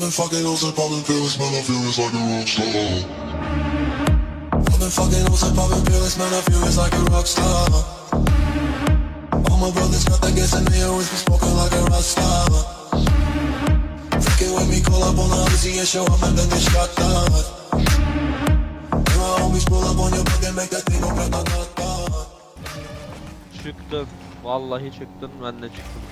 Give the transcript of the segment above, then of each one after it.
hoes and popping pills, man, I feel it's like a rock star. I've been fucking hoes and popping pills, man, I feel it's like a rock star. All my brothers got that gas and they always be smoking like a rock star. Fucking with me, call up on the Uzi and show up and then they shot down. And my homies pull up on your block and make that thing go grata-ta-ta. Çıktın. Vallahi çıktın. Ben de çıktım.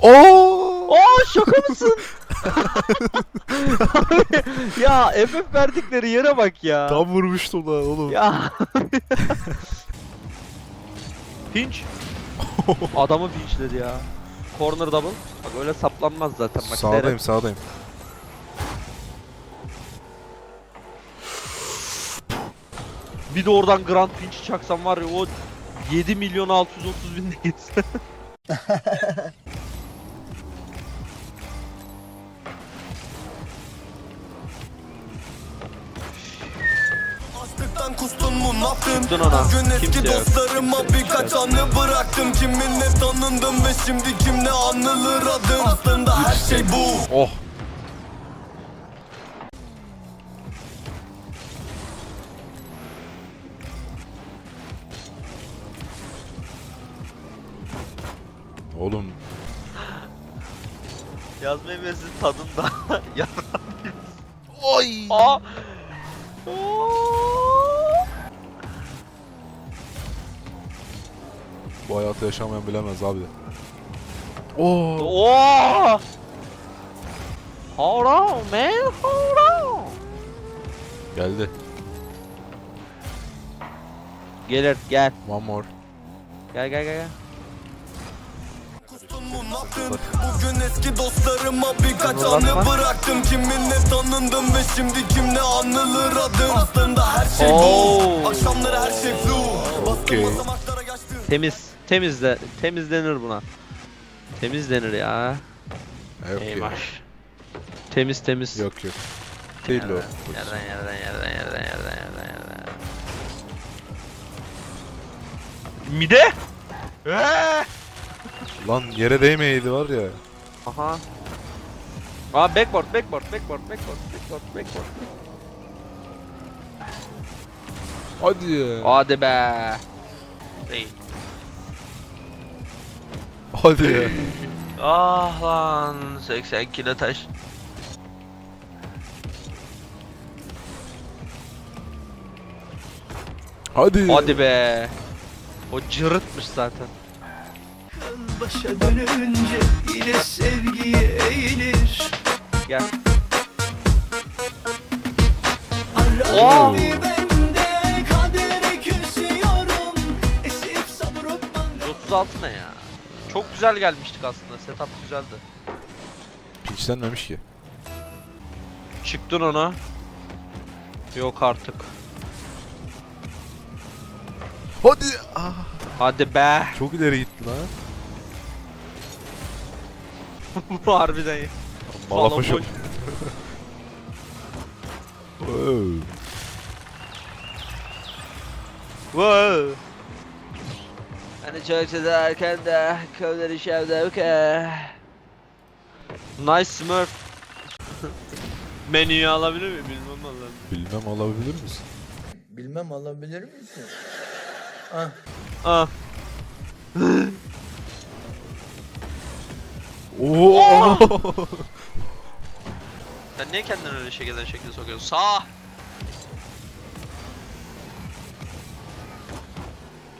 Oo! Aa şaka mısın? Abi, ya FF verdikleri yere bak ya. Tam vurmuştum lan oğlum. Ya. Pinch. Adamı pinchledi ya. Corner double. Bak öyle saplanmaz zaten bak. sağdayım derim. sağdayım. Bir de oradan Grand Pinch çaksam var ya o 7 milyon 630 bin de gitse. ne ona. Bugün eski Kimse yok. dostlarıma birkaç anı bıraktım Kiminle tanındım ve şimdi kimle anılır adım Aslında her şey bu Oh! Oğlum Yaz meyvesi tadında. ya. Oy! Aa. Bu hayatı yaşamayan bilemez abi. Oo! Oo. Hold on man, hold on. Geldi. Gelir gel. One more. Gel gel gel gel. Bugün eski dostlarıma birkaç anı bıraktım Kiminle tanındım ve şimdi kimle anılır adım Aslında her şey Oo. bu Akşamları her şey flu Okey. Bastım basamaklara geçtim Temiz. Temizle. Temizlenir buna. Temizlenir ya. Yok Eyvah. ya. Temiz temiz. Yok yok. Değil o. Yerden yerden yerden yerden yerden yerden yerden. Mide? Eee! Lan yere değmeyeydi var ya. Aha. Aa backboard backboard backboard backboard backboard backboard. Hadi ya. Hadi be. Değil. Hadi ya. Ah lan 80 kilo taş. Hadi. Hadi be. O cırıtmış zaten. Başa dönünce yine sevgiye eğilir Gel. Bir bende kadere küsüyorum Esip savurup 36 ne ya? Çok güzel gelmiştik aslında. Setup güzeldi. Pinçlenmemiş ki. Çıktın ona. Yok artık. Hadi. Ah, Hadi be. çok ileri gitti lan. Bu harbiden ya. Mala Falan koşu. boş. Wow. Wow. Hani çok çizerken de kövleri şevde okey. Nice smurf. Menüyü alabilir miyim? Bilmem vallahi. Bilmem alabilir misin? Bilmem alabilir misin? Ah. Oo. Sen niye kendini öyle şekilden şekil sokuyorsun? Sağ.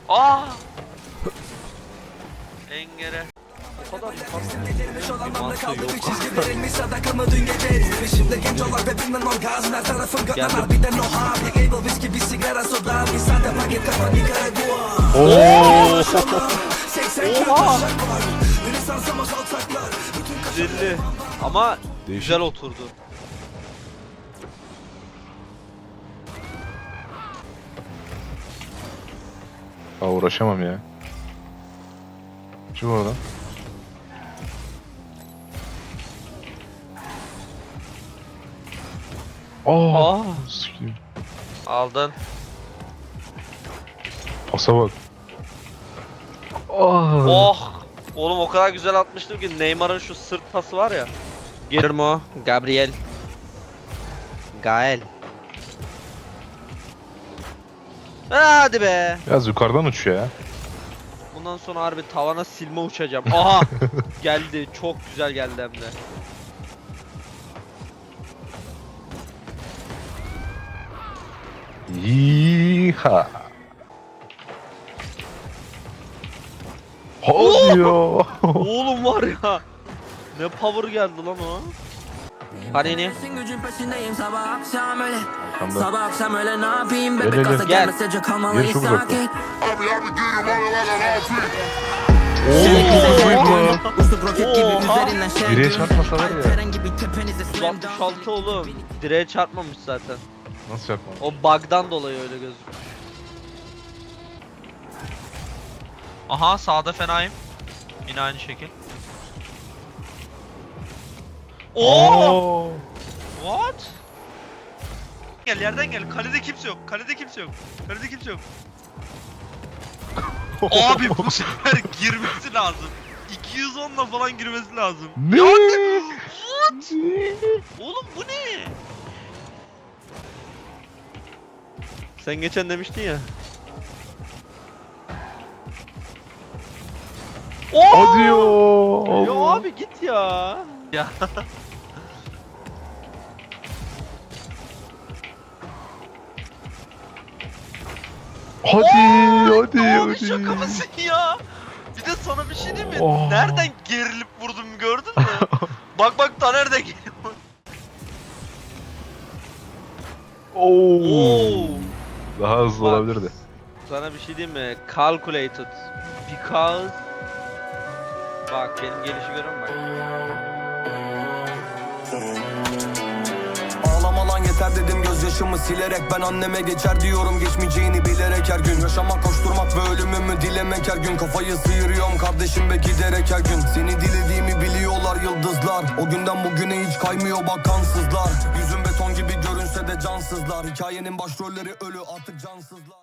Aa. Engere. O kadar yukarı. Mantığı yok. Verilmiş sadakamı dün gece Peşimde genç olan ve bilmem o gaz Her tarafım Geldim. gökdenar bir de no harm Able viski bir sigara soda Bir sade paket kafa Nicaragua Oo. 80 kilo Oha. taşak var Rönesans ama Değişik. Güzel oturdu. Aa uğraşamam ya. Çık oradan. Aa, Aa. sikeyim. Aldın. Pasa bak. Aa. Oh! Oğlum o kadar güzel atmıştım ki Neymar'ın şu sırt pası var ya. Gelir mi o? Gabriel. Gael. Hadi be. Biraz yukarıdan uçuyor ya. Bundan sonra harbi tavana silme uçacağım. Aha! geldi. Çok güzel geldi hem de. Yiha. Hadi ya. Oğlum var ya. Ne power geldi lan o. Gücün peşindeyim sabah akşam öyle. Sabah akşam öyle ne yapayım bebek gel, gaza gel. gelmesece kalmalıyız Gel, çok uzakta. sakin Roket gibi Oha. üzerinden şey Direğe çarpmasa var ya. 166 oğlum. Direğe çarpmamış zaten. Nasıl yapmam? O bug'dan dolayı öyle gözüküyor. Aha sağda fenayım. Yine aynı şekil. Oo! Oo. What? Gel yerden gel. Kalede kimse yok. Kalede kimse yok. Kalede kimse yok. Abi bu sefer girmesi lazım. 210'la falan girmesi lazım. Ne? What? Oğlum bu ne? Sen geçen demiştin ya. Oo! Hadi ya. Ya abi git ya. Ya. Hadi, hadi, Abi hadi. şaka mısın ya? Bir de sana bir şey diyeyim mi? Oh. Nereden gerilip vurdum gördün mü? bak bak Taner de geliyor. Oo. Oo. Daha hızlı Bak. olabilirdi. Sana bir şey diyeyim mi? Calculated. Because... Bak benim gelişi musun bak. Yeter dedim gözyaşımı silerek. Ben anneme geçer diyorum geçmeyeceğini bilerek her gün. Yaşamak koşturmak ve ölümümü dilemek her gün. Kafayı sıyırıyorum kardeşim be giderek her gün. Seni dilediğimi biliyorlar yıldızlar. O günden bugüne hiç kaymıyor bak kansızlar. Yüzüm beton gibi görünse de cansızlar. Hikayenin başrolleri ölü artık cansızlar